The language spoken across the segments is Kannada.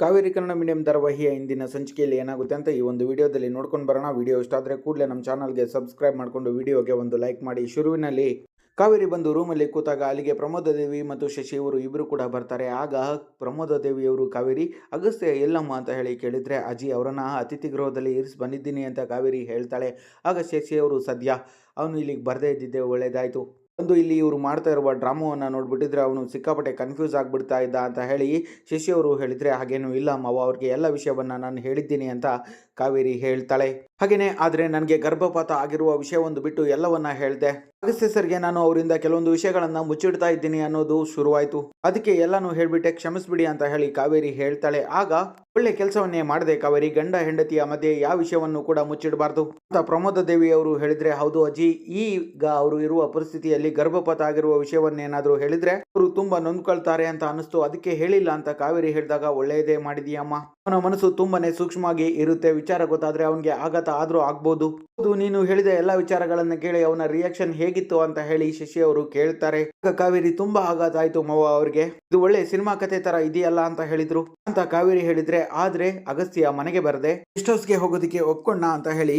ಕಾವೇರಿ ಕನ್ನಡ ಮೀಡಿಯಂ ಧಾರಾವಾಹಿಯ ಇಂದಿನ ಸಂಚಿಕೆಯಲ್ಲಿ ಏನಾಗುತ್ತೆ ಅಂತ ಈ ಒಂದು ವಿಡಿಯೋದಲ್ಲಿ ನೋಡ್ಕೊಂಡು ಬರೋಣ. ವಿಡಿಯೋ ಇಷ್ಟ ಆದರೆ ಕೂಡಲೇ ನಮ್ಮ ಚಾನಲ್ಗೆ ಸಬ್ಸ್ಕ್ರೈಬ್ ಮಾಡಿಕೊಂಡು ವಿಡಿಯೋಗೆ ಒಂದು ಲೈಕ್ ಮಾಡಿ. ಶುರುವಿನಲ್ಲಿ ಕಾವೇರಿ ಬಂದು ರೂಮಲ್ಲಿ ಕೂತಾಗ ಅಲ್ಲಿಗೆ ಪ್ರಮೋದ ದೇವಿ ಮತ್ತು ಶಶಿ ಇವರು ಇಬ್ಬರು ಕೂಡ ಬರ್ತಾರೆ. ಆಗ ಪ್ರಮೋದ ದೇವಿಯವರು ಕಾವೇರಿ, ಅಗಸ್ತ್ಯ ಎಲ್ಲಮ್ಮ ಅಂತ ಹೇಳಿ ಕೇಳಿದರೆ, ಅಜ್ಜಿ ಅವರನ್ನು ಅತಿಥಿ ಗೃಹದಲ್ಲಿ ಇರಿಸಿ ಬಂದಿದ್ದೀನಿ ಅಂತ ಕಾವೇರಿ ಹೇಳ್ತಾಳೆ. ಆಗ ಶಶಿಯವರು ಸದ್ಯ, ಅವನು ಇಲ್ಲಿಗೆ ಬರದೇ ಇದ್ದಿದ್ದೆ ಒಳ್ಳೆಯದಾಯಿತು ಒಂದು ಇಲ್ಲಿ ಇವರು ಮಾಡ್ತಾ ಇರುವ ಡ್ರಾಮಾವನ್ನು ನೋಡಿಬಿಟ್ಟಿದ್ರೆ ಅವನು ಸಿಕ್ಕಾಪಟ್ಟೆ ಕನ್ಫ್ಯೂಸ್ ಆಗಿಬಿಡ್ತಾ ಇದ್ದ ಅಂತ ಹೇಳಿ ಶಶಿಯವರು ಹೇಳಿದರೆ ಹಾಗೇನು ಇಲ್ಲ ಮಾವ, ಅವ್ರಿಗೆ ಎಲ್ಲ ವಿಷಯವನ್ನು ನಾನು ಹೇಳಿದ್ದೀನಿ ಅಂತ ಕಾವೇರಿ ಹೇಳ್ತಾಳೆ. ಹಾಗೇನೆ ಆದರೆ ನನಗೆ ಗರ್ಭಪಾತ ಆಗಿರುವ ವಿಷಯವೊಂದು ಬಿಟ್ಟು ಎಲ್ಲವನ್ನ ಹೇಳಿದೆ. ಅಗಸ್ತ್ಯ ಸರ್ಗೆ ನಾನು ಅವರಿಂದ ಕೆಲವೊಂದು ವಿಷಯಗಳನ್ನು ಮುಚ್ಚಿಡ್ತಾ ಇದ್ದೀನಿ ಅನ್ನೋದು ಶುರುವಾಯಿತು. ಅದಕ್ಕೆ ಎಲ್ಲಾನು ಹೇಳ್ಬಿಟ್ಟೆ, ಕ್ಷಮಿಸ್ಬಿಡಿ ಅಂತ ಹೇಳಿ ಕಾವೇರಿ ಹೇಳ್ತಾಳೆ. ಆಗ ಒಳ್ಳೆ ಕೆಲಸವನ್ನೇ ಮಾಡಿದೆ ಕಾವೇರಿ, ಗಂಡ ಹೆಂಡತಿಯ ಮಧ್ಯೆ ಯಾವ ವಿಷಯವನ್ನು ಕೂಡ ಮುಚ್ಚಿಡಬಾರ್ದು. ಅಂತ ಪ್ರಮೋದ ದೇವಿ ಅವರು ಹೇಳಿದ್ರೆ, ಹೌದು ಅಜ್ಜಿ, ಈಗ ಅವರು ಇರುವ ಪರಿಸ್ಥಿತಿಯಲ್ಲಿ ಗರ್ಭಪಾತ ಆಗಿರುವ ವಿಷಯವನ್ನೇನಾದರೂ ಹೇಳಿದ್ರೆ, ಅವರು ತುಂಬಾ ನೊಂದ್ಕೊಳ್ತಾರೆ ಅಂತ ಅನಿಸ್ತು ಅದಕ್ಕೆ ಹೇಳಿಲ್ಲ ಅಂತ ಕಾವೇರಿ ಹೇಳಿದಾಗ, ಒಳ್ಳೆಯದೇ ಮಾಡಿದೀಯಮ್ಮ. ಅವನ ಮನಸ್ಸು ತುಂಬಾನೇ ಸೂಕ್ಷ್ಮವಾಗಿ ಇರುತ್ತೆ. ವಿಚಾರ ಗೊತ್ತಾದ್ರೆ ಅವನಿಗೆ ಆಘಾತ ಆದ್ರೂ ಆಗ್ಬೋದು. ಹೌದು, ನೀನು ಹೇಳಿದ ಎಲ್ಲ ವಿಚಾರಗಳನ್ನ ಕೇಳಿ ಅವನ ರಿಯಾಕ್ಷನ್ ಹೇಗಿತ್ತು ಅಂತ ಹೇಳಿ ಶಶಿ ಅವರು ಕೇಳ್ತಾರೆ. ಕಾವೇರಿ ತುಂಬಾ ಆಘಾತ ಆಯ್ತು ಮವ ಅವ್ರಿಗೆ. ಇದು ಒಳ್ಳೆ ಸಿನಿಮಾ ಕಥೆ ತರ ಇದೆಯಲ್ಲ ಅಂತ ಹೇಳಿದ್ರು. ಅಂತ ಕಾವೇರಿ ಹೇಳಿದ್ರೆ, ಆದ್ರೆ ಅಗಸ್ತ್ಯ ಮನೆಗೆ ಬರದೆ ಗೆಸ್ಟ್ ಹೌಸ್ಗೆ ಹೋಗೋದಕ್ಕೆ ಒಪ್ಕೊಂಡ ಅಂತ ಹೇಳಿ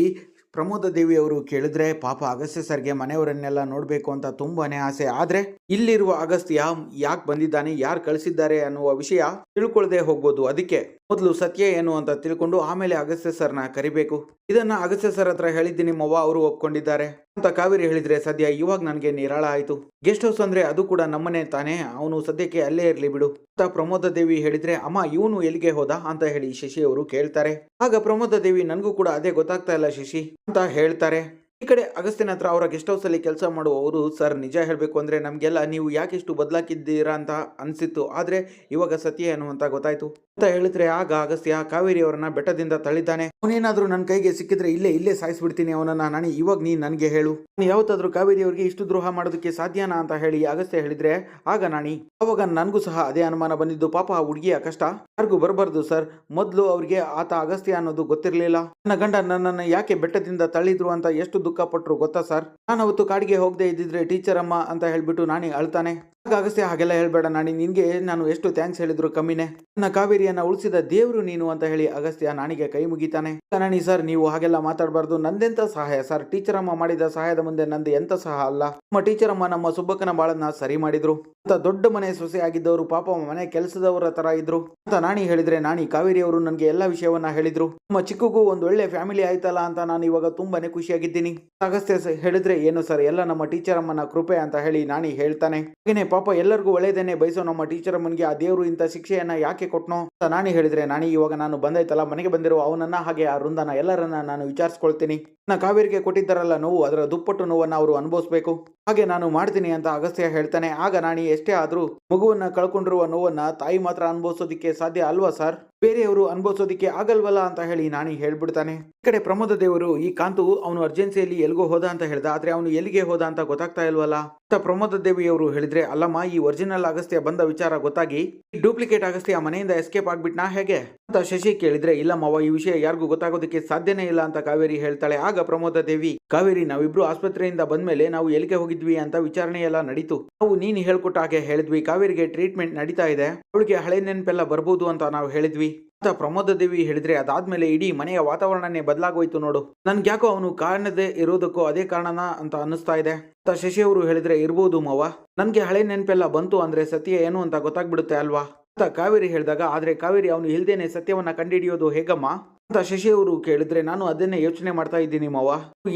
ಪ್ರಮೋದ ದೇವಿ ಅವರು ಕೇಳಿದ್ರೆ, ಪಾಪ ಅಗಸ್ತ್ಯ ಸರ್ಗೆ ಮನೆಯವರನ್ನೆಲ್ಲ ನೋಡಬೇಕು ಅಂತ ತುಂಬಾನೇ ಆಸೆ. ಆದ್ರೆ ಇಲ್ಲಿರುವ ಅಗಸ್ತ್ಯ ಯಾಕೆ ಬಂದಿದ್ದಾನೆ, ಯಾರು ಕಳಿಸಿದ್ದಾರೆ ಅನ್ನುವ ವಿಷಯ ತಿಳ್ಕೊಳ್ಳದೆ ಹೋಗ್ಬೋದು ಅದಕ್ಕೆ. ಮೊದಲು ಸತ್ಯ ಏನು ಅಂತ ತಿಳ್ಕೊಂಡು ಆಮೇಲೆ ಅಗಸ್ತ್ಯ ಸರ್ನ ಕರಿಬೇಕು. ಇದನ್ನ ಅಗಸ್ತ್ಯ ಸರ್ ಹತ್ರ ಹೇಳಿದ್ದೀನಿ ಮವ್ವ ಅವರು ಒಪ್ಕೊಂಡಿದ್ದಾರೆ. ಅಂತ ಕಾವೇರಿ ಹೇಳಿದ್ರೆ ಸದ್ಯ ಇವಾಗ ನನಗೆ ನಿರಾಳ ಆಯ್ತು. ಗೆಸ್ಟ್ ಹೌಸ್ ಅಂದ್ರೆ ಅದು ಕೂಡ ನಮ್ಮನೆ ತಾನೇ. ಅವನು ಸದ್ಯಕ್ಕೆ ಅಲ್ಲೇ ಇರ್ಲಿ ಬಿಡು. ಅಂತ ಪ್ರಮೋದ ದೇವಿ ಹೇಳಿದ್ರೆ, ಅಮ್ಮ, ಇವನು ಎಲ್ಲಿಗೆ ಹೋದ? ಅಂತ ಹೇಳಿ ಶಶಿ ಅವರು ಕೇಳ್ತಾರೆ. ಆಗ ಪ್ರಮೋದ ದೇವಿ, ನನಗೂ ಕೂಡ ಅದೇ ಗೊತ್ತಾಗ್ತಾ ಇಲ್ಲ ಶಶಿ, ಅಂತ ಹೇಳ್ತಾರೆ. ಈ ಕಡೆ ಅಗಸ್ತ್ಯನ ಹತ್ರ ಅವರ ಗೆಸ್ಟ್ ಹೌಸ್ ಅಲ್ಲಿ ಕೆಲಸ ಮಾಡುವವರು, ಸರ್, ನಿಜ ಹೇಳಬೇಕು ಅಂದ್ರೆ ನಮಗೆಲ್ಲ ನೀವು ಯಾಕೆ ಇಷ್ಟು ಬದಲಾಕಿದ್ದೀರಾ ಅಂತ ಅನ್ಸಿತ್ತು. ಆದ್ರೆ ಇವಾಗ ಸತ್ಯ ಏನು ಅಂತ ಗೊತ್ತಾಯ್ತು. ಅಂತ ಹೇಳಿದ್ರೆ ಆಗ ಅಗಸ್ತ್ಯ ಕಾವೇರಿ ಅವರನ್ನ ಬೆಟ್ಟದಿಂದ ತಳ್ಳಿದ್ದಾನೆ. ಅವನೇನಾದ್ರೂ ನನ್ನ ಕೈಗೆ ಸಿಕ್ಕಿದ್ರೆ ಇಲ್ಲೇ ಇಲ್ಲೇ ಸಾಯಿಸ್ಬಿಡ್ತೀನಿ ಅವನನ್ನ. ನಾನು ಇವಾಗ ನೀನ್ ನನಗೆ ಹೇಳು. ನಾನು ಯಾವತ್ತಾದ್ರೂ ಕಾವೇರಿ ಅವರಿಗೆ ಇಷ್ಟು ದ್ರೋಹ ಮಾಡೋದಕ್ಕೆ ಸಾಧ್ಯನಾ ಅಂತ ಹೇಳಿ ಅಗಸ್ತ್ಯ ಹೇಳಿದ್ರೆ, ಆಗ ನಾಣಿ ಅವಾಗ ನನಗೂ ಸಹ ಅದೇ ಅನುಮಾನ ಬಂದಿದ್ದು. ಪಾಪ ಆ ಹುಡುಗಿಯ ಕಷ್ಟ. ಯಾರಿಗೂ ಬರಬಾರ್ದು, ಸರ್. ಮೊದಲು ಅವ್ರಿಗೆ ಆತ ಅಗಸ್ತ್ಯ ಅನ್ನೋದು ಗೊತ್ತಿರಲಿಲ್ಲ. ನನ್ನ ಗಂಡ ನನ್ನನ್ನು ಯಾಕೆ ಬೆಟ್ಟದಿಂದ ತಳ್ಳಿದ್ರು ಅಂತ ಎಷ್ಟು ದುಃಖ ಗೊತ್ತಾ ಸರ್? ನಾನು ಅವತ್ತು ಕಾಡಿಗೆ ಹೋಗದೆ ಇದ್ದಿದ್ರೆ ಟೀಚರ್ ಅಮ್ಮ ಅಂತ ಹೇಳ್ಬಿಟ್ಟು ನಾನೇ ಅಳ್ತಾನೆ. ಅಗಸ್ತ್ಯ ಹಾಗೆಲ್ಲ ಹೇಳ್ಬೇಡ. ನಾಣಿ ನಿನಗೆ ನಾನು ಎಷ್ಟು ಥ್ಯಾಂಕ್ಸ್ ಹೇಳಿದ್ರು ಕಮ್ಮಿನೇ. ನನ್ನ ಕಾವೇರಿಯನ್ನ ಉಳಿಸಿದ ದೇವರು ನೀನು ಅಂತ ಹೇಳಿ ಅಗಸ್ತ್ಯ ನಾಣಿಗೆ ಕೈ ಮುಗಿತಾನೆ. ನಾಣಿ ಸರ್, ನೀವು ಹಾಗೆಲ್ಲ ಮಾತಾಡಬಾರ್ದು. ನಂದೆಂತ ಸಹಾಯ? ಸರ್ ಟೀಚರ್ ಅಮ್ಮ ಮಾಡಿದ ಸಹಾಯದ ಮುಂದೆ ನಂದು ಎಂತ ಸಹ ಅಲ್ಲ. ನಮ್ಮ ಟೀಚರ್ ಅಮ್ಮ ನಮ್ಮ ಸುಬ್ಬಕ್ಕನ ಬಾಳನ್ನ ಸರಿ ಮಾಡಿದ್ರು. ಅಂತ ದೊಡ್ಡ ಮನೆ ಸೊಸೆ ಆಗಿದ್ದವರು ಪಾಪ ಮನೆ ಕೆಲಸದವರ ತರ ಇದ್ರು. ಅಂತ ನಾಣಿ ಹೇಳಿದ್ರೆ ನಾಣಿ ಕಾವೇರಿಯವರು ನನಗೆ ಎಲ್ಲ ವಿಷಯವನ್ನ ಹೇಳಿದ್ರು. ನಮ್ಮ ಚಿಕ್ಕಗೂ ಒಂದು ಒಳ್ಳೆ ಫ್ಯಾಮಿಲಿ ಆಯ್ತಲ್ಲ ಅಂತ ನಾನು ಇವಾಗ ತುಂಬಾನೇ ಖುಷಿಯಾಗಿದ್ದೀನಿ. ಅಗಸ್ತ್ಯ ಹೇಳಿದ್ರೆ ಏನು ಸರ್? ಎಲ್ಲ ನಮ್ಮ ಟೀಚರ್ ಅಮ್ಮನ ಕೃಪೆ ಅಂತ ಹೇಳಿ ನಾಣಿ ಹೇಳ್ತಾನೆ. ಹಾಗೇನೆ ಪಾಪ ಎಲ್ಲರಿಗೂ ಒಳ್ಳೇದೇನೆ, ಬಯಸೋ ನಮ್ಮ ಟೀಚರ್ ಅಮ್ಮನಿಗೆ, ಆ ದೇವರು ಇಂಥ ಶಿಕ್ಷೆಯನ್ನ ಯಾಕೆ ಕೊಟ್ಟನೋ ಅಂತ ನಾನು ಹೇಳಿದ್ರೆ, ನಾನಿ ಇವಾಗ ನಾನು ಬಂದಾಯ್ತಲ್ಲ, ಮನೆಗೆ ಬಂದಿರೋ ಅವನನ್ನ ಹಾಗೆ ಆ ವೃಂದನ ಎಲ್ಲರನ್ನ ನಾನು ವಿಚಾರಿಸ್ಕೊಳ್ತೀನಿ. ನಾ ಕಾವೇರಿಗೆ ಕೊಟ್ಟಿದ್ದಾರಲ್ಲ ನೋವು, ಅದರ ದುಪ್ಪಟ್ಟು ನೋವನ್ನು ಅವರು ಅನುಭವಿಸಬೇಕು. ಹಾಗೆ ನಾನು ಮಾಡ್ತೀನಿ ಅಂತ ಅಗಸ್ತ್ಯ ಹೇಳ್ತಾನೆ. ಆಗ ನಾನಿ ಎಷ್ಟೇ ಆದರೂ ಮಗುವನ್ನ ಕಳ್ಕೊಂಡಿರುವ ನೋವನ್ನ ತಾಯಿ ಮಾತ್ರ ಅನುಭವಿಸೋದಿಕ್ಕೆ ಸಾಧ್ಯ ಅಲ್ವಾ ಸರ್? ಬೇರೆಯವರು ಅನುಭವಿಸೋದಿಕ್ಕೆ ಆಗಲ್ವಲ್ಲ ಅಂತ ಹೇಳಿ ನಾನಿ ಹೇಳ್ಬಿಡ್ತಾನೆ. ಈ ಕಡೆ ಪ್ರಮೋದ ದೇವರು, ಈ ಕಾಂತು ಅವನು ಅರ್ಜೆನ್ಸಿಯಲ್ಲಿ ಎಲ್ಗೋ ಹೋದ ಅಂತ ಹೇಳ್ದ, ಆದ್ರೆ ಅವನು ಎಲ್ಲಿಗೆ ಹೋದ ಅಂತ ಗೊತ್ತಾಗ್ತಾ ಇಲ್ವಲ್ಲ? ಅಂತ ಪ್ರಮೋದ ದೇವಿಯವರು ಹೇಳಿದ್ರೆ, ಅಲ್ಲಮ್ಮ, ಈ ಒರಿಜಿನಲ್ ಅಗಸ್ತ್ಯ ಬಂದ ವಿಚಾರ ಗೊತ್ತಾಗಿ, ಈ ಡೂಪ್ಲಿಕೇಟ್ ಅಗಸ್ತ್ಯ ಮನೆಯಿಂದ ಎಸ್ಕೇಪ್ ಆಗ್ಬಿಟ್ನಾ ಹೇಗೆ? ಅಂತ ಶಶಿ ಕೇಳಿದ್ರೆ ಇಲ್ಲಮ್ಮ ಈ ವಿಷಯ ಯಾರಿಗೂ ಗೊತ್ತಾಗೋದಕ್ಕೆ ಸಾಧ್ಯನೇ ಇಲ್ಲ ಅಂತ ಕಾವೇರಿ ಹೇಳ್ತಾಳೆ. ಆಗ ಪ್ರಮೋದ, ದೇವಿ, ಕಾವೇರಿ, ನಾವಿಬ್ರು ಆಸ್ಪತ್ರೆಯಿಂದ ಬಂದ್ಮೇಲೆ ನಾವು ಎಲ್ಲಿಗೆ ಹೋಗಿದ್ವಿ ಅಂತ ವಿಚಾರಣೆ ಎಲ್ಲ ನಡೀತು. ನಾವು ನೀನು ಹೇಳ್ಕೊಟ್ಟ ಹಾಗೆ ಹೇಳಿದ್ವಿ. ಕಾವೇರಿಗೆ ಟ್ರೀಟ್ಮೆಂಟ್ ನಡೀತಾ ಇದೆ. ಅವಳಿಗೆ ಹಳೆ ನೆನಪೆಲ್ಲ ಬರ್ಬೋದು ಅಂತ ನಾವು ಹೇಳಿದ್ವಿ. ಅಂತ ಪ್ರಮೋದ, ದೇವಿ ಹೇಳಿದ್ರೆ, ಅದಾದ್ಮೇಲೆ ಇಡೀ ಮನೆಯ ವಾತಾವರಣನೇ ಬದಲಾಗೋಯ್ತು ನೋಡು. ನನ್ಗೆ ಯಾಕೋ ಅವನು ಕಾರಣದೇ ಇರೋದಕ್ಕೂ ಅದೇ ಕಾರಣನ ಅಂತ ಅನ್ನಿಸ್ತಾ ಇದೆ. ಅಂತ ಶಶಿ ಅವರು ಹೇಳಿದ್ರೆ, ಇರ್ಬೋದು ಮಾವ. ನನ್ಗೆ ಹಳೆ ನೆನಪೆಲ್ಲ ಬಂತು ಅಂದ್ರೆ ಸತ್ಯ ಏನು ಅಂತ ಗೊತ್ತಾಗ್ಬಿಡುತ್ತೆ ಅಲ್ವಾ? ಅಂತ ಕಾವೇರಿ ಹೇಳಿದಾಗ, ಆದ್ರೆ ಕಾವೇರಿ ಅವನು ಇಲ್ದೇನೆ ಸತ್ಯವನ್ನ ಕಂಡಿಡಿಯೋದು ಹೇಗಮ್ಮ? ಅಂತ ಶಶಿ ಅವರು ಕೇಳಿದ್ರೆ, ನಾನು ಅದನ್ನೇ ಯೋಚನೆ ಮಾಡ್ತಾ ಇದ್ದೀನಿ ಮಾವ.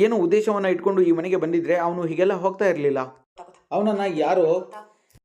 ಏನು ಉದ್ದೇಶವನ್ನ ಇಟ್ಕೊಂಡು ಈ ಮನೆಗೆ ಬಂದಿದ್ರೆ ಅವನು ಹೀಗೆಲ್ಲ ಹೋಗ್ತಾ ಇರ್ಲಿಲ್ಲ. ಅವನನ್ನ ಯಾರು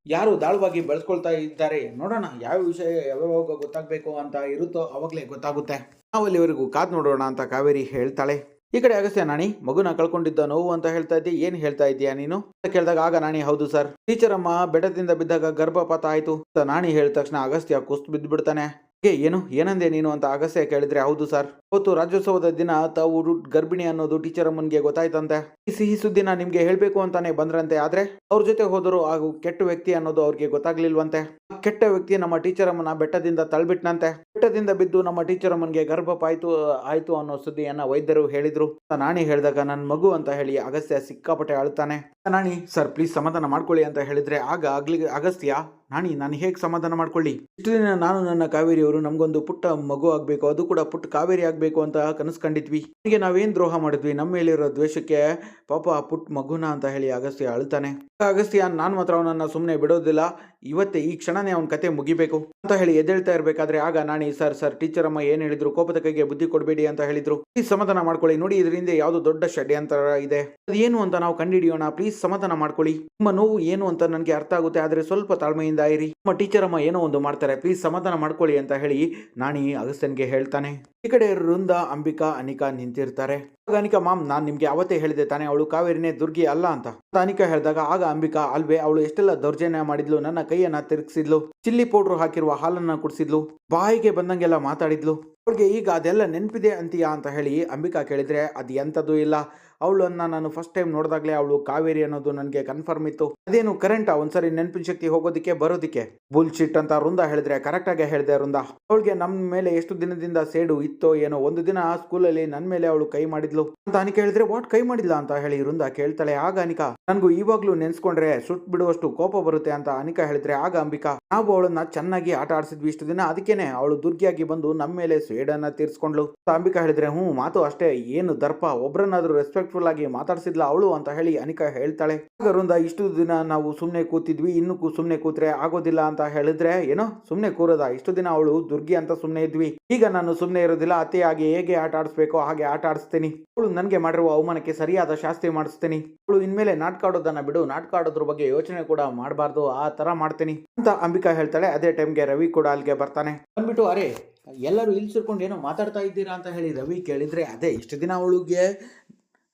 ಯಾರು ದಾಳವಾಗಿ ಬಳಸ್ಕೊಳ್ತಾ ಇದ್ದಾರೆ. ನೋಡೋಣ, ಯಾವ ವಿಷಯ ಯಾವಾಗ ಗೊತ್ತಾಗಬೇಕು ಅಂತ ಇರುತ್ತೋ ಅವಾಗಲೇ ಗೊತ್ತಾಗುತ್ತೆ. ನಾವು ಅಲ್ಲಿವರೆಗೂ ಕಾದ್ ನೋಡೋಣ ಅಂತ ಕಾವೇರಿ ಹೇಳ್ತಾಳೆ. ಈ ಕಡೆ ಅಗಸ್ತ್ಯ ನಾಣಿ, ಮಗುನ ಕಳ್ಕೊಂಡಿದ್ದ ನೋವು ಅಂತ ಹೇಳ್ತಾ ಇದ್ದೆ, ಏನ್ ಹೇಳ್ತಾ ಇದ್ದೀಯಾ ನೀನು? ಅಂತ ಕೇಳಿದಾಗ, ಆಗ ನಾಣಿ, ಹೌದು ಸರ್. ಟೀಚರ್ ಅಮ್ಮ ಬೆಟ್ಟದಿಂದ ಬಿದ್ದಾಗ ಗರ್ಭಪಾತ ಆಯ್ತು. ನಾಣಿ ಹೇಳಿದ ತಕ್ಷಣ ಅಗಸ್ತ್ಯ ಕುಸ್ತು ಬಿದ್ದು ಬಿಡ್ತಾನೆ ಏ ಏನು? ಏನಂದೆ ನೀನು ಅಂತ ಅಗಸ್ಯ ಕೇಳಿದ್ರೆ ಹೌದು ಸರ್. ಹೊತ್ತು ರಾಜ್ಯೋತ್ಸವದ ದಿನ ತಾವು ಗರ್ಭಿಣಿ ಅನ್ನೋದು ಟೀಚರ್ ಅಮ್ಮನ್ಗೆ ಗೊತ್ತಾಯ್ತಂತೆ. ಈ ಸಿಹಿ ಸುದ್ದಿನ ನಿಮ್ಗೆ ಹೇಳ್ಬೇಕು ಅಂತಾನೆ ಬಂದ್ರಂತೆ, ಆದ್ರೆ ಅವ್ರ ಜೊತೆ ಹೋದರು ಹಾಗೂ ಕೆಟ್ಟ ವ್ಯಕ್ತಿ ಅನ್ನೋದು ಅವ್ರಿಗೆ ಗೊತ್ತಾಗ್ಲಿಲ್ವಂತೆ. ಕೆಟ್ಟ ವ್ಯಕ್ತಿ ನಮ್ಮ ಟೀಚರ್ ಅಮ್ಮನ ಬೆಟ್ಟದಿಂದ ತಳ್ಬಿಟ್ನಂತೆ. ಬೆಟ್ಟದಿಂದ ಬಿದ್ದು ನಮ್ಮ ಟೀಚರ್ ಅಮ್ಮನ್ಗೆ ಗರ್ಭಪಾಯ್ತು ಆಯ್ತು ಅನ್ನೋ ಸುದ್ದಿಯನ್ನ ವೈದ್ಯರು ಹೇಳಿದ್ರು. ನಾಣಿ ಹೇಳಿದಾಗ ನನ್ನ ಮಗು ಅಂತ ಹೇಳಿ ಅಗಸ್ತ್ಯ ಸಿಕ್ಕಾಪಟ್ಟೆ ಅಳ್ತಾನೆ ನಾಣಿ ಸರ್, ಪ್ಲೀಸ್ ಸಮಾಧಾನ ಮಾಡ್ಕೊಳ್ಳಿ ಅಂತ ಹೇಳಿದ್ರೆ ಆಗ ಅಗ್ಲಿ, ಅಗಸ್ತ್ಯ ನಾನಿ, ನಾನು ಹೇಗೆ ಸಮಾಧಾನ ಮಾಡ್ಕೊಳ್ಳಿ? ಇಷ್ಟು ದಿನ ನಾನು ನನ್ನ ಕಾವೇರಿ ಅವರು ನಮಗೊಂದು ಪುಟ್ಟ ಮಗು ಆಗಬೇಕು, ಅದು ಕೂಡ ಪುಟ್ಟ ಕಾವೇರಿ ಆಗಬೇಕು ಅಂತ ಕನಸು ಕಂಡಿದ್ವಿ ಹೀಗೆ ನಾವೇನು ದ್ರೋಹ ಮಾಡಿದ್ವಿ? ನಮ್ಮ ಮೇಲಿರೋ ದ್ವೇಷಕ್ಕೆ ಪಾಪ ಆ ಪುಟ್ಟ ಮಗುನ ಅಂತ ಹೇಳಿ ಅಗಸ್ತ್ಯ ಅಳ್ತಾನೆ ಅಗಸ್ತ್ಯ ನಾನು ಮಾತ್ರ ಅವನನ್ನ ಸುಮ್ಮನೆ ಬಿಡೋದಿಲ್ಲ. ಇವತ್ತೇ ಈ ಕ್ಷಣನೇ ಅವನ ಕತೆ ಮುಗಿಬೇಕು ಅಂತ ಹೇಳಿ ಎದ್ದೇಳ್ತಾ ಇರಬೇಕಾದ್ರೆ ಆಗ ನಾಣಿ ಸರ್ ಸರ್ ಟೀಚರ್ ಅಮ್ಮ ಏನು ಹೇಳಿದ್ರು? ಕೋಪದ ಕೈಗೆ ಬುದ್ಧಿ ಕೊಡಬೇಡಿ ಅಂತ ಹೇಳಿದ್ರು. ಪ್ಲೀಸ್ ಸಮಾಧಾನ ಮಾಡ್ಕೊಳ್ಳಿ. ನೋಡಿ, ಇದರಿಂದ ಯಾವ್ದು ದೊಡ್ಡ ಷಡ್ಯಂತರ ಇದೆ. ಅದೇನು ಅಂತ ನಾವು ಕಂಡುಹಿಡಿಯೋಣ. ಪ್ಲೀಸ್ ಸಮಾಧಾನ ಮಾಡ್ಕೊಳ್ಳಿ. ನಿಮ್ಮ ನೋವು ಏನು ಅಂತ ನನಗೆ ಅರ್ಥ ಆಗುತ್ತೆ. ಆದ್ರೆ ಸ್ವಲ್ಪ ತಾಳ್ಮೆಯಿಂದ ಇರಿ. ನಿಮ್ಮ ಟೀಚರ್ ಅಮ್ಮ ಏನೋ ಒಂದು ಮಾಡ್ತಾರೆ. ಪ್ಲೀಸ್ ಸಮಾಧಾನ ಮಾಡ್ಕೊಳ್ಳಿ ಅಂತ ಹೇಳಿ ನಾಣಿ ಅಗಸ್ತ್ಯನ್ಗೆ ಹೇಳ್ತಾನೆ. ಈ ಕಡೆ ವೃಂದ, ಅಂಬಿಕಾ, ಅನಿಕಾ ನಿಂತಿರ್ತಾರೆ. ಅನಿಕಾ ಮಾಮ್, ನಾನು ನಿಮ್ಗೆ ಅವತ್ತೇ ಹೇಳಿದೆ ತಾನೆ ಅವಳು ಕಾವೇರಿನೇ ದುರ್ಗಿ ಅಲ್ಲ ಅಂತ. ತಾನಿಕಾ ಅನಿಕಾ ಹೇಳಿದಾಗ, ಆಗ ಅಂಬಿಕಾ, ಅಲ್ವೇ, ಅವಳು ಎಷ್ಟೆಲ್ಲ ದೌರ್ಜನ್ಯ ಮಾಡಿದ್ಲು, ನನ್ನ ಕೈಯನ್ನ ತಿರುಗಿಸಿದ್ಲು. ಚಿಲ್ಲಿ ಪೌಡ್ರು ಹಾಕಿರುವ ಹಾಲನ್ನ ಕುಡಿಸಿದ್ಲು. ಬಾಯಿಗೆ ಬಂದಂಗೆಲ್ಲ ಮಾತಾಡಿದ್ಲು. ಅವಳಿಗೆ ಈಗ ಅದೆಲ್ಲ ನೆನಪಿದೆ ಅಂತೀಯಾ ಅಂತ ಹೇಳಿ ಅಂಬಿಕಾ ಕೇಳಿದ್ರೆ, ಅದು ಎಂಥದ್ದು ಇಲ್ಲ. ಅವಳನ್ನು ನಾನು ಫಸ್ಟ್ ಟೈಮ್ ನೋಡಿದಾಗಲೇ ಅವಳು ಕಾವೇರಿ ಅನ್ನೋದು ನನಗೆ ಕನ್ಫರ್ಮ್ ಇತ್ತು. ಅದೇನು ಕರೆಂಟ್ ಒಂದ್ಸರಿ ನೆನಪಿನ ಶಕ್ತಿ ಹೋಗೋದಕ್ಕೆ, ಬರೋದಕ್ಕೆ? ಬುಲ್ಶಿಟ್ ಅಂತ ವೃಂದ ಹೇಳಿದ್ರೆ ಕರೆಕ್ಟ್ ಆಗಿ ಹೇಳಿದೆ ವೃಂದ. ಅವಳಿಗೆ ನಮ್ಮ ಮೇಲೆ ಎಷ್ಟು ದಿನದಿಂದ ಸೇಡು ಇತ್ತೋ ಏನೋ, ಒಂದು ದಿನ ಸ್ಕೂಲಲ್ಲಿ ನನ್ನ ಮೇಲೆ ಅವಳು ಕೈ ಮಾಡಿದ್ಲು. ಅಂತ ಅನಿಕ ಹೇಳಿದ್ರೆ ವಾಟ್ ಕೈ ಮಾಡಿಲ್ಲ ಅಂತ ಹೇಳಿ ವೃಂದ ಕೇಳ್ತಾಳೆ. ಆಗ ಅನಿಕಾ, ನನಗೂ ಇವಾಗ್ಲೂ ನೆನ್ಸ್ಕೊಂಡ್ರೆ ಸುಟ್ ಬಿಡುವಷ್ಟು ಕೋಪ ಬರುತ್ತೆ ಅಂತ ಅನಿಕಾ ಹೇಳಿದ್ರೆ, ಆಗ ಅಂಬಿಕಾ, ನಾವು ಅವಳನ್ನ ಚೆನ್ನಾಗಿ ಆಟ ಆಡಿಸಿದ್ವಿ ಇಷ್ಟು ದಿನ, ಅದಕ್ಕೇನೆ ಅವಳು ದುರ್ಗಿಯಾಗಿ ಬಂದು ನಮ್ಮ ಮೇಲೆ ಸೇಡನ್ನ ತೀರ್ಸ್ಕೊಂಡ್ಲು. ಅಂಬಿಕಾ ಹೇಳಿದ್ರೆ ಹ್ಞೂ ಮಾತು ಅಷ್ಟೇ. ಏನು ದರ್ಪ? ಒಬ್ರನ್ನಾದ್ರು ರೆಸ್ಪೆಕ್ಟ್ಫುಲ್ ಆಗಿ ಮಾತಾಡ್ಸಿದ್ಲ ಅವಳು? ಅಂತ ಹೇಳಿ ಅನಿಕಾ ಹೇಳ್ತಾಳೆ. ಅದರಿಂದ ಇಷ್ಟು ದಿನ ನಾವು ಸುಮ್ಮನೆ ಕೂತಿದ್ವಿ. ಇನ್ನು ಸುಮ್ಮನೆ ಕೂತ್ರೆ ಆಗೋದಿಲ್ಲ ಅಂತ ಹೇಳಿದ್ರೆ ಏನೋ? ಸುಮ್ಮನೆ ಕೂರದ? ಇಷ್ಟು ದಿನ ಅವಳು ದುರ್ಗಿ ಅಂತ ಸುಮ್ಮನೆ ಇದ್ವಿ. ಈಗ ನಾನು ಸುಮ್ಮನೆ ಇರೋದಿಲ್ಲ. ಅತಿಯಾಗಿ ಹೇಗೆ ಆಟ ಆಡಿಸ್ಬೇಕೋ ಹಾಗೆ ಆಟ ಆಡಿಸ್ತೀನಿ. ಅವಳು ನನಗೆ ಮಾಡಿರುವ ಅವಮಾನಕ್ಕೆ ಸರಿಯಾದ ಶಾಸ್ತಿ ಮಾಡಿಸ್ತೀನಿ. ಅವಳು ಇನ್ಮೇಲೆ ನಾಟಕ ಆಡೋದನ್ನ ಬಿಡು. ನಾಟಕ ಆಡೋದ್ರ ಬಗ್ಗೆ ಯೋಚನೆ ಕೂಡ ಮಾಡಬಾರ್ದು. ಆ ತರ ಮಾಡ್ತೀನಿ. ಅಂತ ಅಂಬಿಕಾ ಹೇಳ್ತಾಳೆ. ಅದೇ ಟೈಮ್ಗೆ ರವಿ ಕೂಡ ಅಲ್ಲಿಗೆ ಬರ್ತಾನೆ. ಬಂದ್ಬಿಟ್ಟು, ಅರೆ ಎಲ್ಲರೂ ಇಲ್ಲಿ ಸೇರ್ಕೊಂಡು ಏನೋ ಮಾತಾಡ್ತಾ ಇದ್ದೀರಾ ಅಂತ ಹೇಳಿ ರವಿ ಕೇಳಿದರೆ, ಅದೇ, ಇಷ್ಟು ದಿನ ಅವಳಿಗೆ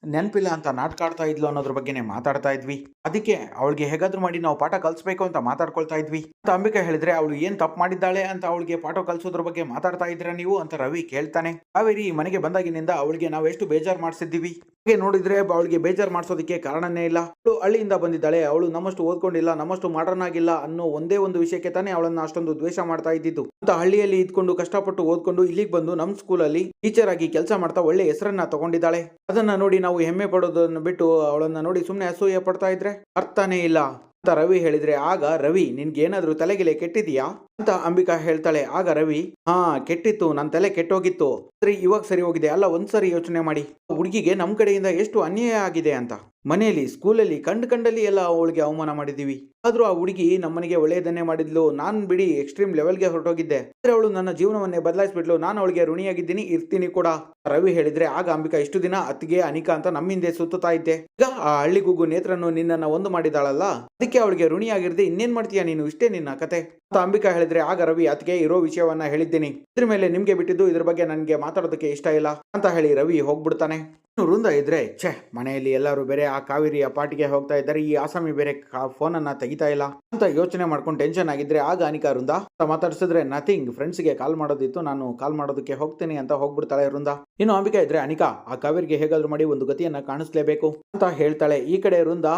ನೆನಪಿಲ್ಲ ಅಂತ ನಾಟಕ ಆಡ್ತಾ ಇದ್ಲು ಅನ್ನೋದ್ರ ಬಗ್ಗೆನೇ ಮಾತಾಡ್ತಾ ಇದ್ವಿ. ಅದಕ್ಕೆ ಅವಳಿಗೆ ಹೇಗಾದ್ರೂ ಮಾಡಿ ನಾವು ಪಾಠ ಕಲಿಸ್ಬೇಕು ಅಂತ ಮಾತಾಡ್ಕೊಳ್ತಾ ಇದ್ವಿ. ಅಂತ ಅಂಬಿಕಾ ಹೇಳಿದ್ರೆ, ಅವಳು ಏನ್ ತಪ್ಪು ಮಾಡಿದ್ದಾಳೆ ಅಂತ ಅವಳಿಗೆ ಪಾಠ ಕಲಿಸೋದ್ರ ಬಗ್ಗೆ ಮಾತಾಡ್ತಾ ಇದ್ದೀರಾ ನೀವು? ಅಂತ ರವಿ ಕೇಳ್ತಾನೆ. ಕಾವೇರಿ ಮನೆಗೆ ಬಂದಾಗಿನಿಂದ ಅವಳಿಗೆ ನಾವು ಎಷ್ಟು ಬೇಜಾರು ಮಾಡಿಸಿದ್ದೀವಿ. ಹಾಗೆ ನೋಡಿದ್ರೆ ಅವಳಿಗೆ ಬೇಜಾರು ಮಾಡಿಸೋದಕ್ಕೆ ಕಾರಣನೇ ಇಲ್ಲ. ಅವಳು ಹಳ್ಳಿಯಿಂದ ಬಂದಿದ್ದಾಳೆ. ಅವಳು ನಮ್ಮಷ್ಟು ಓದ್ಕೊಂಡಿಲ್ಲ, ನಮ್ಮಷ್ಟು ಮಾಡರ್ನ್ ಆಗಿಲ್ಲ ಅನ್ನೋ ಒಂದೇ ಒಂದು ವಿಷಯಕ್ಕೆ ತಾನೇ ಅವಳನ್ನ ಅಷ್ಟೊಂದು ದ್ವೇಷ ಮಾಡ್ತಾ ಇದ್ದಿದ್ದು. ಅಂತ ಹಳ್ಳಿಯಲ್ಲಿ ಇದ್ಕೊಂಡು ಕಷ್ಟಪಟ್ಟು ಓದ್ಕೊಂಡು ಇಲ್ಲಿಗೆ ಬಂದು ನಮ್ಮ ಸ್ಕೂಲಲ್ಲಿ ಟೀಚರ್ ಆಗಿ ಕೆಲಸ ಮಾಡ್ತಾ ಒಳ್ಳೆ ಹೆಸರನ್ನ ತಗೊಂಡಿದ್ದಾಳೆ. ಅದನ್ನ ನೋಡಿ ನಾವು ಹೆಮ್ಮೆ ಪಡೋದನ್ನು ಬಿಟ್ಟು ಅವಳನ್ನ ನೋಡಿ ಸುಮ್ಮನೆ ಅಸೂಯೆ ಪಡ್ತಾ ಇದ್ರೆ ಅರ್ಥನೇ ಇಲ್ಲ ಅಂತ ರವಿ ಹೇಳಿದ್ರೆ ಆಗ ರವಿ ನಿನ್ಗೇನಾದ್ರೂ ತಲೆಗೆಲೆ ಕೆಟ್ಟಿದ್ಯಾ ಅಂತ ಅಂಬಿಕಾ ಹೇಳ್ತಾಳೆ. ಆಗ ರವಿ, ಹಾ, ಕೆಟ್ಟಿತ್ತು ನನ್ನ ತಲೆ ಕೆಟ್ಟೋಗಿತ್ತು. ಸರಿ, ಇವಾಗ ಸರಿ ಹೋಗಿದೆ. ಅಲ್ಲ ಒಂದ್ಸರಿ ಯೋಚನೆ ಮಾಡಿ. ಹುಡುಗಿಗೆ ನಮ್ಮ ಕಡೆಯಿಂದ ಎಷ್ಟು ಅನ್ಯಾಯ ಆಗಿದೆ ಅಂತ. ಮನೆಯಲ್ಲಿ, ಸ್ಕೂಲಲ್ಲಿ, ಕಂಡು ಕಂಡಲ್ಲಿ ಎಲ್ಲ ಅವಳಿಗೆ ಅವಮಾನ ಮಾಡಿದೀವಿ ಆದ್ರೂ ಆ ಹುಡುಗಿ ನಮ್ಮನೆಗೆ ಒಳ್ಳೆಯದನ್ನೇ ಮಾಡಿದ್ಲು. ನಾನ್ ಬಿಡಿ ಎಕ್ಸ್ಟ್ರೀಮ್ ಲೆವೆಲ್ಗೆ ಹೊರಟೋಗಿದ್ದೆ. ಆದ್ರೆ ಅವಳು ನನ್ನ ಜೀವನವನ್ನೇ ಬದಲಾಯಿಸ್ಬಿಟ್ಲು. ನಾನು ಅವಳಿಗೆ ಋಣಿಯಾಗಿದ್ದೀನಿ. ಇರ್ತೀನಿ ಕೂಡ. ರವಿ ಹೇಳಿದ್ರೆ, ಆಗ ಅಂಬಿಕಾ, ಇಷ್ಟು ದಿನ ಅತ್ತಿಗೆ, ಅನಿಕಾ ಅಂತ ನಮ್ಮಿಂದೆ ಸುತ್ತಾ ಇದ್ದೆ. ಈಗ ಆ ಹಳ್ಳಿಗೂಗು ನೇತ್ರನು ನಿನ್ನನ್ನ ಒಂದು ಮಾಡಿದಾಳಲ್ಲ? ಅದಕ್ಕೆ ಅವಳಿಗೆ ಋಣಿಯಾಗಿರ್ದೆ ಇನ್ನೇನ್ ಮಾಡ್ತೀಯ ನೀನು? ಇಷ್ಟೇ ನಿನ್ನ ಕತೆ. ಅಂತ ಅಂಬಿಕಾ ಹೇಳಿದ್ರೆ, ಆಗ ರವಿ ಅತಿಗೆ ಇರೋ ವಿಷಯವನ್ನ ಹೇಳಿದ್ದೀನಿ. ಇದ್ರ ಮೇಲೆ ನಿಮ್ಗೆ ಬಿಟ್ಟಿದ್ದು, ಇದ್ರ ಬಗ್ಗೆ ನನಗೆ ಮಾತಾಡೋದಕ್ಕೆ ಇಷ್ಟ ಇಲ್ಲ. ಅಂತ ಹೇಳಿ ರವಿ ಹೋಗ್ಬಿಡ್ತಾನೆ. ವೃಂದ ಇದ್ರೆ, ಛೆ, ಮನೆಯಲ್ಲಿ ಎಲ್ಲರೂ ಬೇರೆ ಆ ಕಾವೇರಿಯ ಪಾಟಿಗೆ ಹೋಗ್ತಾ ಇದ್ದಾರೆ, ಈ ಆಸಾಮಿ ಬೇರೆ ಫೋನ್ ಅನ್ನ ತೆಗಿತಾ ಇಲ್ಲ ಅಂತ ಯೋಚನೆ ಮಾಡ್ಕೊಂಡು ಟೆನ್ಷನ್ ಆಗಿದ್ರೆ ಆಗ ಅನಿಕಾ ವೃಂದ ಮಾತಾಡಿಸಿದ್ರೆ ನಥಿಂಗ್ ಫ್ರೆಂಡ್ಸ್ಗೆ ಕಾಲ್ ಮಾಡೋದಿತ್ತು, ನಾನು ಕಾಲ್ ಮಾಡೋದಕ್ಕೆ ಹೋಗ್ತೀನಿ ಅಂತ ಹೋಗ್ಬಿಡ್ತಾಳೆ ವೃಂದ. ಇನ್ನು ಅಂಬಿಕಾ ಇದ್ರೆ, ಅನಿಕಾ, ಆ ಕಾವೇರಿಗೆ ಹೇಗಾದ್ರೂ ಮಾಡಿ ಒಂದು ಗತಿಯನ್ನ ಕಾಣಿಸ್ಲೇಬೇಕು ಅಂತ ಹೇಳ್ತಾಳೆ. ಈ ಕಡೆ ವೃಂದ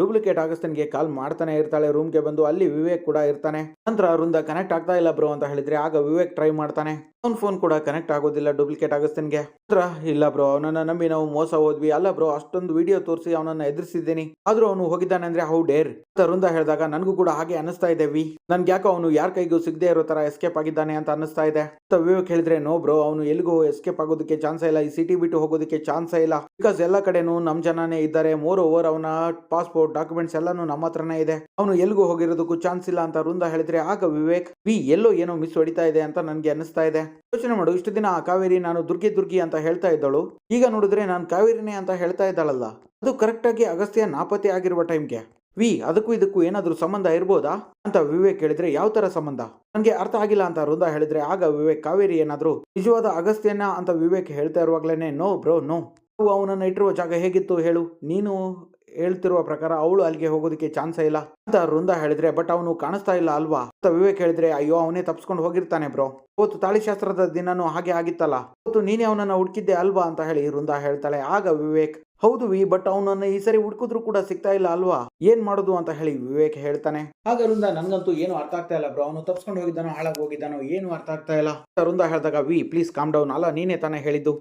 ಡೂಪ್ಲಿಕೇಟ್ ಆಗಸ್ತನ್ಗೆ ಕಾಲ್ ಮಾಡ್ತಾನೆ ಇರ್ತಾಳೆ ರೂಮ್ಗೆ ಬಂದು ಅಲ್ಲಿ ವಿವೇಕ್ ಕೂಡ ಇರ್ತಾನೆ. ನಂತರ ವೃಂದ ಕನೆಕ್ಟ್ ಆಗ್ತಾ ಇಲ್ಲ ಬ್ರೋ ಅಂತ ಹೇಳಿದ್ರೆ ಆಗ ವಿವೇಕ್ ಟ್ರೈ ಮಾಡ್ತಾನೆ. ಅವನ್ ಫೋನ್ ಕೂಡ ಕನೆಕ್ಟ್ ಆಗೋದಿಲ್ಲ ಡೂಪ್ಲಿಕೇಟ್ ಆಗಸ್ತನ್ಗೆ ನಂತರ, ಇಲ್ಲ ಬ್ರೋ ಅವನನ್ನ ನಂಬಿ ನಾವು ಮೋಸ ಹೋದ್ವಿ. ಅಲ್ಲ ಬ್ರೋ ಅಷ್ಟೊಂದು ವಿಡಿಯೋ ತೋರಿಸಿ ಅವನನ್ನ ಎದುರಿಸಿದ್ದೀನಿ. ಆದ್ರೂ ಅವನು ಹೋಗಿದ್ದಾನೆ ಅಂದ್ರೆ ಹೌ ಡೇರ್ ತರುಂದ ಹೇಳಿದಾಗ ನನಗೂ ಕೂಡ ಹಾಗೆ ಅನಿಸ್ತಾ ಇದೆ ವಿ. ನನ್ಗೆ ಯಾಕೋ ಅವನು ಯಾರ ಕೈಗೂ ಸಿಗದೆ ಇರೋ ತರ ಎಸ್ಕೇಪ್ ಆಗಿದ್ದಾನೆ ಅಂತ ಅನಿಸ್ತಾ ಇದೆ. ವಿವೇಕ್ ಹೇಳಿದ್ರೆ ನೋ ಬ್ರೋ ಅವನು ಎಲ್ಲಿಗೂ ಎಸ್ಕೇಪ್ ಆಗೋದಕ್ಕೆ ಚಾನ್ಸ್ ಇಲ್ಲ. ಈ ಸಿಟಿ ಬಿಟ್ಟು ಹೋಗೋದಕ್ಕೆ ಚಾನ್ಸ್ ಇಲ್ಲ. ಬಿಕಾಸ್ ಎಲ್ಲ ಕಡೆನೂ ನಮ್ ಜನಾನೇ ಇದ್ದಾರೆ. ಮೋರ್ ಓವರ್ ಅವನ ಪಾಸ್ಪೋರ್ಟ್ ಡಾಕ್ಯುಮೆಂಟ್ಸ್ ಎಲ್ಲಾನು ನಮ್ಮ ಹತ್ರನೇ ಇದೆ. ಅವನು ಎಲ್ಲಿಗೂ ಹೋಗಿರೋದಕ್ಕೂ ಚಾನ್ಸ್ ಇಲ್ಲ ಅಂತ ವೃಂದ ಹೇಳಿದ್ರೆ, ಆಗ ವಿವೇಕ್, ವಿ ಎಲ್ಲೋ ಏನೋ ಮಿಸ್ ಹೊಡಿತಾ ಇದೆ ಅಂತ ನನಗೆ ಅನಿಸ್ತಾ ಇದೆ. ಯೋಚನೆ ಮಾಡು, ಇಷ್ಟು ದಿನ ಆ ಕಾವೇರಿ ನಾನು ದುರ್ಗಿ ದುರ್ಗಿ ಅಂತ ಹೇಳ್ತಾ ಇದ್ದಳು. ಈಗ ನೋಡಿದ್ರೆ ನಾನು ಕಾವೇರಿನೇ ಅಂತ ಹೇಳ್ತಾ ಇದ್ದಾಳಲ್ಲ. ಅದು ಕರೆಕ್ಟಾಗಿ ಅಗಸ್ತ್ಯ ನಾಪತ್ತೆ ಆಗಿರುವ ಟೈಮ್ಗೆ ವಿ, ಅದಕ್ಕೂ ಇದಕ್ಕೂ ಏನಾದರೂ ಸಂಬಂಧ ಇರ್ಬೋದಾ? ಅಂತ ವಿವೇಕ್ ಹೇಳಿದ್ರೆ ಯಾವ ತರ ಸಂಬಂಧ? ನನಗೆ ಅರ್ಥ ಆಗಿಲ್ಲ ಅಂತ ವೃಂದ ಹೇಳಿದ್ರೆ ಆಗ ವಿವೇಕ್, ಕಾವೇರಿ ಏನಾದರೂ ನಿಜವಾದ ಅಗಸ್ತ್ಯನ ಅಂತ ವಿವೇಕ್ ಹೇಳ್ತಾ ಇರುವಾಗಲೇ ನೋ ಬ್ರೋ, ನೋ. ಅವನನ್ನು ಇಟ್ಟಿರುವ ಜಾಗ ಹೇಗಿತ್ತು ಹೇಳು. ನೀನು ಹೇಳ್ತಿರುವ ಪ್ರಕಾರ ಅವಳು ಅಲ್ಲಿಗೆ ಹೋಗೋದಕ್ಕೆ ಚಾನ್ಸ್ ಇಲ್ಲ ಅಂತ ವೃಂದ ಹೇಳಿದ್ರೆ ಬಟ್ ಅವನು ಕಾಣಿಸ್ತಾ ಇಲ್ಲ ಅಲ್ವಾ? ಅಂತ ವಿವೇಕ್ ಹೇಳಿದ್ರೆ, ಅಯ್ಯೋ, ಅವನೇ ತಪ್ಸ್ಕೊಂಡು ಹೋಗಿರ್ತಾನೆ ಬ್ರೋ ಅವತ್ತು ತಾಳಿಶಾಸ್ತ್ರದ ದಿನನೂ ಹಾಗೆ ಆಗಿತ್ತಲ್ಲ. ಇವತ್ತು ನೀನೇ ಅವನನ್ನ ಹುಡುಕಿದ್ದೆ ಅಲ್ವಾ? ಅಂತ ಹೇಳಿ ವೃಂದ ಹೇಳ್ತಾಳೆ. ಆಗ ವಿವೇಕ್ ಹೌದು ವಿ ಬಟ್ ಅವನನ್ನ ಈ ಸರಿ ಹುಡುಕಿದ್ರು ಕೂಡ ಸಿಗ್ತಾ ಇಲ್ಲ ಅಲ್ವಾ? ಏನ್ ಮಾಡೋದು ಅಂತ ಹೇಳಿ ವಿವೇಕ್ ಹೇಳ್ತಾನೆ. ಆಗ ವೃಂದ ನನ್ಗಂತೂ ಏನು ಅರ್ಥ ಆಗ್ತಾ ಇಲ್ಲ ಬ್ರೋ. ಅವನು ತಪ್ಸ್ಕೊಂಡು ಹೋಗಿದ್ದಾನೋ ಹಾಳಾಗಿ ಹೋಗಿದ್ದಾನೋ ಏನು ಅರ್ಥ ಆಗ್ತಾ ಇಲ್ಲ. ಅರುಂದ ವೃಂದ ಹೇಳಿದಾಗ ವಿ ಪ್ಲೀಸ್ ಕಾಮ್ ಡೌನ್ ಅಲ್ಲ ನೀನೇ ತಾನೇ ಹೇಳಿದ್ದು.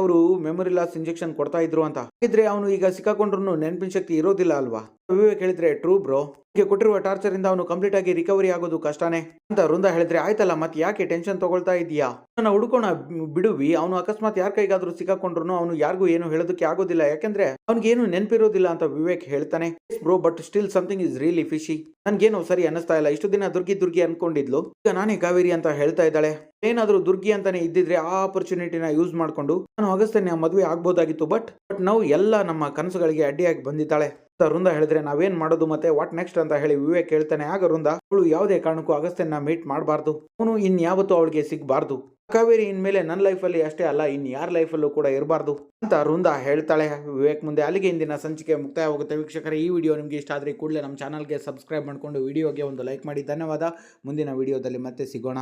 ಅವರು ಮೆಮೊರಿ ಲಾಸ್ ಇಂಜೆಕ್ಷನ್ ಕೊಡ್ತಾ ಇದ್ರು ಅಂತ. ಇದ್ರೆ ಅವನು ಈಗ ಸಿಕ್ಕಾಕೊಂಡ್ರು ನೆನಪಿನ ಶಕ್ತಿ ಇರೋದಿಲ್ಲ ಅಲ್ವಾ? ವಿವೇಕ್ ಹೇಳಿದ್ರೆ ಟ್ರೂ ಬ್ರೋ ಹೀಗೆ ಕೊಟ್ಟಿರುವ ಟಾರ್ಚರ್ ಇಂದ ಅವನು ಕಂಪ್ಲೀಟ್ ಆಗಿ ರಿಕವರಿ ಆಗೋದು ಕಷ್ಟನೇ. ಅಂತ ವೃಂದ ಹೇಳಿದ್ರೆ, ಆಯ್ತಲ್ಲ ಮತ್ತೆ ಯಾಕೆ ಟೆನ್ಷನ್ ತಗೊಳ್ತಾ ಇದೀಯಾ? ನನ್ನ ಹುಡುಕೋಣ ಬಿಡುವಿ. ಅವನು ಅಕಸ್ಮಾತ್ ಯಾರ ಕೈಗಾದ್ರೂ ಸಿಕ್ಕಾಕೊಂಡ್ರು ಅವನು ಯಾರಿಗೂ ಏನು ಹೇಳೋದಕ್ಕೆ ಆಗೋದಿಲ್ಲ. ಯಾಕಂದ್ರೆ ಅವ್ನಿಗೆ ಏನು ನೆನಪಿರೋದಿಲ್ಲ ಅಂತ ವಿವೇಕ್ ಹೇಳ್ತಾನೆ. Bro but still something is really fishy ನನ್ಗೇನು ಸರಿ ಅನಿಸ್ತಾ ಇಲ್ಲ. ಇಷ್ಟು ದಿನ ದುರ್ಗಿ ದುರ್ಗಿ ಅನ್ಕೊಂಡಿದ್ಲು. ಈಗ ನಾನೇ ಕಾವೇರಿ ಅಂತ ಹೇಳ್ತಾ ಇದ್ದಾಳೆ. ಏನಾದ್ರೂ ದುರ್ಗಿ ಅಂತಾನೆ ಇದ್ದಿದ್ರೆ ಆ ಆಪರ್ಚುನಿಟಿನ ಯೂಸ್ ಮಾಡ್ಕೊಂಡು, ನಾನು ಅಗಸ್ತನ್ಯ ಮದುವೆ ಆಗ್ಬೋದಾಗಿತ್ತು ಬಟ್ ಬಟ್ ನಾವು ಎಲ್ಲ ನಮ್ಮ ಕನಸುಗಳಿಗೆ ಅಡ್ಡಿಯಾಗಿ ಬಂದಿದ್ದಾಳೆ. ವೃಂದ ಹೇಳಿದ್ರೆ ನಾವೇನ್ ಮಾಡೋದು ಮತ್ತೆ? ವಾಟ್ ನೆಕ್ಸ್ಟ್ ಅಂತ ಹೇಳಿ ವಿವೇಕ್ ಹೇಳ್ತಾನೆ ಆಗ ವೃಂದ, ಅವಳು ಯಾವುದೇ ಕಾರಣಕ್ಕೂ ಅಗಸ್ತ್ಯನ ಮೀಟ್ ಮಾಡಬಾರ್ದು. ಅವನು ಇನ್ಯಾವತ್ತೂ ಅವಳಿಗೆ ಸಿಗಬಾರ್ದು. ಕಾವೇರಿ ಇನ್ಮೇಲೆ ನನ್ನ ಲೈಫಲ್ಲಿ ಅಷ್ಟೇ ಅಲ್ಲ, ಇನ್ ಯಾರ ಲೈಫಲ್ಲೂ ಕೂಡ ಇರಬಾರ್ದು ಅಂತ ವೃಂದ ಹೇಳ್ತಾಳೆ. ವಿವೇಕ್ ಮುಂದೆ ಅಲ್ಲಿಗೆ ಇಂದಿನ ಸಂಚಿಕೆ ಮುಕ್ತಾಯ ಮುಕ್ತಾಯವಾಗುತ್ತೆ. ವೀಕ್ಷಕರೇ, ಈ ವಿಡಿಯೋ ನಿಮಗೆ ಇಷ್ಟ ಆದರೆ ಕೂಡಲೇ ನಮ್ಮ ಚಾನಲ್ಗೆ ಸಬ್ಸ್ಕ್ರೈಬ್ ಮಾಡಿಕೊಂಡು ವಿಡಿಯೋಗೆ ಒಂದು ಲೈಕ್ ಮಾಡಿ. ಧನ್ಯವಾದ. ಮುಂದಿನ ವಿಡಿಯೋದಲ್ಲಿ ಮತ್ತೆ ಸಿಗೋಣ.